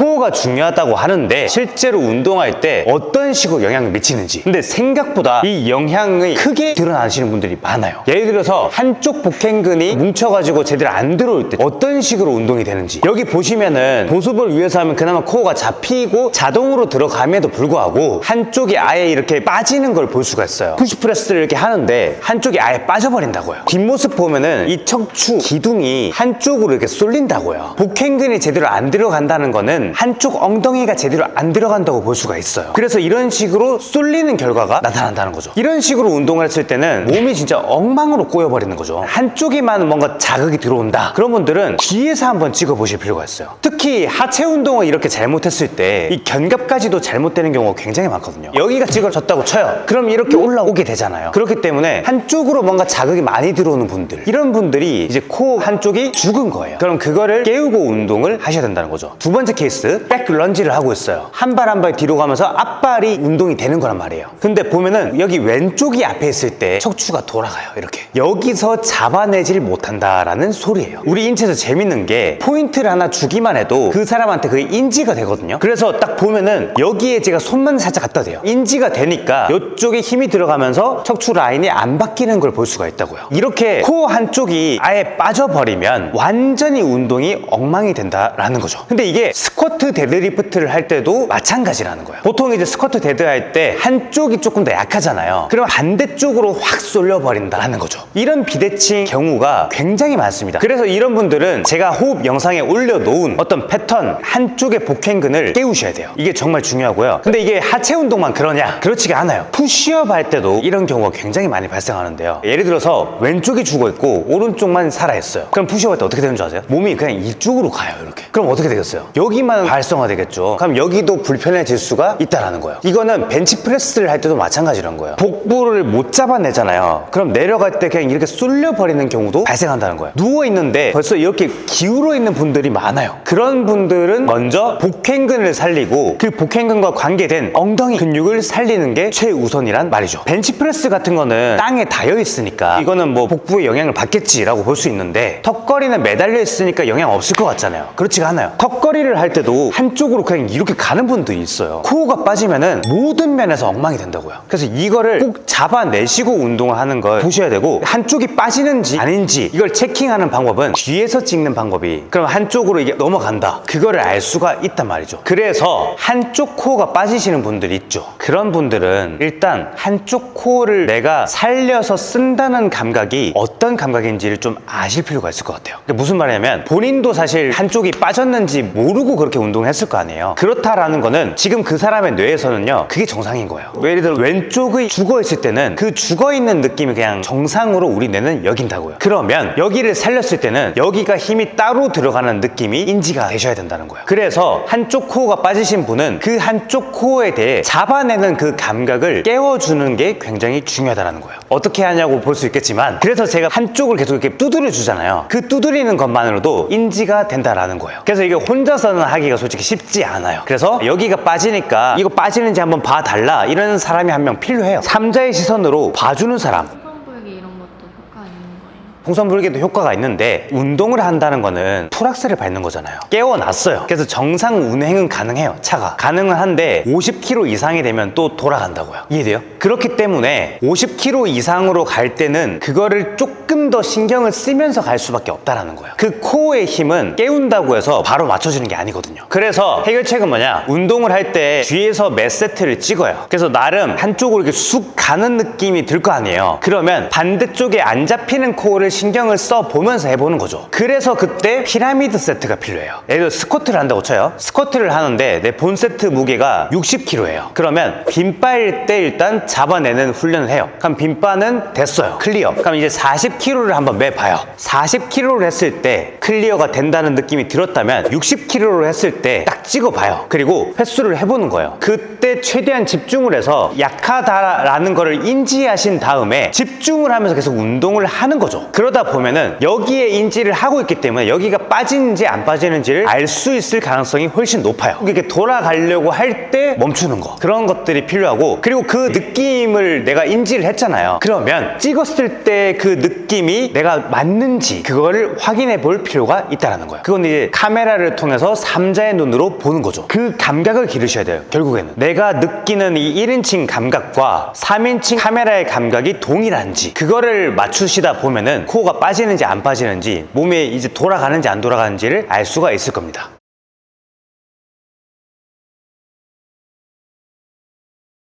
코어가 중요하다고 하는데 실제로 운동할 때 어떤 식으로 영향을 미치는지. 근데 생각보다 이 영향이 크게 드러나시는 분들이 많아요. 예를 들어서 한쪽 복행근이 뭉쳐가지고 제대로 안 들어올 때 어떤 식으로 운동이 되는지. 여기 보시면은 보습을 위해서 하면 그나마 코어가 잡히고 자동으로 들어감에도 불구하고 한쪽이 아예 이렇게 빠지는 걸 볼 수가 있어요. 푸시프레스를 이렇게 하는데 한쪽이 아예 빠져버린다고요. 뒷모습 보면은 이 척추 기둥이 한쪽으로 이렇게 쏠린다고요. 복행근이 제대로 안 들어간다는 거는 한쪽 엉덩이가 제대로 안 들어간다고 볼 수가 있어요. 그래서 이런 식으로 쏠리는 결과가 나타난다는 거죠. 이런 식으로 운동을 했을 때는 몸이 진짜 엉망으로 꼬여버리는 거죠. 한쪽에만 뭔가 자극이 들어온다. 그런 분들은 뒤에서 한번 찍어보실 필요가 있어요. 특히 하체 운동을 이렇게 잘못했을 때 이 견갑까지도 잘못되는 경우가 굉장히 많거든요. 여기가 찌그러졌다고 쳐요. 그럼 이렇게 올라오게 되잖아요. 그렇기 때문에 한쪽으로 뭔가 자극이 많이 들어오는 분들 이런 분들이 이제 코 한쪽이 죽은 거예요. 그럼 그거를 깨우고 운동을 하셔야 된다는 거죠. 두 번째 케이스 백 런지를 하고 있어요. 한 발 한 발 뒤로 가면서 앞발이 운동이 되는 거란 말이에요. 근데 보면은 여기 왼쪽이 앞에 있을 때 척추가 돌아가요 이렇게. 여기서 잡아내질 못한다라는 소리예요. 우리 인체에서 재밌는 게 포인트를 하나 주기만 해도 그 사람한테 그게 인지가 되거든요. 그래서 딱 보면은 여기에 제가 손만 살짝 갖다 대요. 인지가 되니까 이쪽에 힘이 들어가면서 척추 라인이 안 바뀌는 걸 볼 수가 있다고요. 이렇게 코어 한쪽이 아예 빠져버리면 완전히 운동이 엉망이 된다라는 거죠. 근데 이게 트 데드리프트를 할 때도 마찬가지라는 거예요. 보통 이제 스쿼트 데드 할 때 한쪽이 조금 더 약하잖아요. 그럼 반대쪽으로 확 쏠려버린다라는 거죠. 이런 비대칭 경우가 굉장히 많습니다. 그래서 이런 분들은 제가 호흡 영상에 올려놓은 어떤 패턴 한쪽의 복행근을 깨우셔야 돼요. 이게 정말 중요하고요. 근데 이게 하체 운동만 그러냐? 그렇지가 않아요. 푸시업 할 때도 이런 경우가 굉장히 많이 발생하는데요. 예를 들어서 왼쪽이 죽어 있고 오른쪽만 살아 있어요. 그럼 푸시업 할 때 어떻게 되는 줄 아세요? 몸이 그냥 이쪽으로 가요 이렇게. 그럼 어떻게 되겠어요? 여기만 활성화되겠죠. 그럼 여기도 불편해질 수가 있다라는 거예요. 이거는 벤치프레스를 할 때도 마찬가지란 거예요. 복부를 못 잡아내잖아요. 그럼 내려갈 때 그냥 이렇게 쏠려 버리는 경우도 발생한다는 거예요. 누워 있는데 벌써 이렇게 기울어 있는 분들이 많아요. 그런 분들은 먼저 복행근을 살리고 그 복행근과 관계된 엉덩이 근육을 살리는 게 최우선이란 말이죠. 벤치프레스 같은 거는 땅에 닿여 있으니까 이거는 뭐 복부에 영향을 받겠지라고 볼 수 있는데 턱걸이는 매달려 있으니까 영향 없을 것 같잖아요. 그렇지가 않아요. 턱걸이를 할때 도 한쪽으로 그냥 이렇게 가는 분들이 있어요. 코어가 빠지면은 모든 면에서 엉망이 된다고요. 그래서 이거를 꼭 잡아내시고 운동을 하는 걸 보셔야 되고 한쪽이 빠지는지 아닌지 이걸 체킹하는 방법은 뒤에서 찍는 방법이 그럼 한쪽으로 이게 넘어간다. 그거를 알 수가 있단 말이죠. 그래서 한쪽 코어가 빠지시는 분들이 있죠. 그런 분들은 일단 한쪽 코어를 내가 살려서 쓴다는 감각이 어떤 감각인지를 좀 아실 필요가 있을 것 같아요. 그게 무슨 말이냐면 본인도 사실 한쪽이 빠졌는지 모르고 그렇게 운동을 했을 거 아니에요. 그렇다라는 거는 지금 그 사람의 뇌에서는요 그게 정상인 거예요. 예를 들어 왼쪽이 죽어 있을 때는 그 죽어 있는 느낌이 그냥 정상으로 우리 뇌는 여긴다고요. 그러면 여기를 살렸을 때는 여기가 힘이 따로 들어가는 느낌이 인지가 되셔야 된다는 거예요. 그래서 한쪽 코어가 빠지신 분은 그 한쪽 코어에 대해 잡아내는 그 감각을 깨워주는 게 굉장히 중요하다는 거예요. 어떻게 하냐고 볼 수 있겠지만 그래서 제가 한쪽을 계속 이렇게 두드려 주잖아요. 그 두드리는 것만으로도 인지가 된다라는 거예요. 그래서 이게 혼자서는 하기 가 솔직히 쉽지 않아요. 그래서 여기가 빠지니까 이거 빠지는지 한번 봐달라. 이런 사람이 한 명 필요해요. 삼자의 시선으로 봐주는 사람 풍선불기 이런 것도 효과 있는 거예요. 풍선 불기도 효과가 있는데 운동을 한다는 거는 풀악셀을 밟는 거잖아요. 깨워놨어요. 그래서 정상 운행은 가능해요 차가. 가능은 한데 50km 이상이 되면 또 돌아간다고요. 이해돼요? 그렇기 때문에 50km 이상으로 갈 때는 그거를 조금 더 신경을 쓰면서 갈 수밖에 없다라는 거예요. 그 코어의 힘은 깨운다고 해서 바로 맞춰지는 게 아니거든요. 그래서 해결책은 뭐냐? 운동을 할 때 뒤에서 몇 세트를 찍어요. 그래서 나름 한쪽으로 이렇게 쑥 가는 느낌이 들 거 아니에요. 그러면 반대쪽에 안 잡히는 코어를 신경을 써 보면서 해보는 거죠. 그래서 그때 피라미드 세트가 필요해요. 예를 들어 스쿼트를 한다고 쳐요. 스쿼트를 하는데 내 본 세트 무게가 60kg예요. 그러면 빈바일 때 일단 잡아내는 훈련을 해요. 그럼 빈바는 됐어요. 클리어. 그럼 이제 40kg를 한번 매봐요. 40kg를 했을 때 클리어가 된다는 느낌이 들었다면 60kg를 했을 때 딱 찍어봐요. 그리고 횟수를 해보는 거예요. 그때 최대한 집중을 해서 약하다라는 거를 인지하신 다음에 집중을 하면서 계속 운동을 하는 거죠 그 그러다 보면은 여기에 인지를 하고 있기 때문에 여기가 빠지는지 안 빠지는지를 알 수 있을 가능성이 훨씬 높아요. 이렇게 돌아가려고 할 때 멈추는 거. 그런 것들이 필요하고 그리고 그 느낌을 내가 인지를 했잖아요. 그러면 찍었을 때 그 느낌이 내가 맞는지 그거를 확인해 볼 필요가 있다는 거예요. 그건 이제 카메라를 통해서 삼자의 눈으로 보는 거죠. 그 감각을 기르셔야 돼요. 결국에는 내가 느끼는 이 1인칭 감각과 3인칭 카메라의 감각이 동일한지 그거를 맞추시다 보면은 코어가 빠지는지 안 빠지는지 몸에 이제 돌아가는지 안 돌아가는지를 알 수가 있을 겁니다.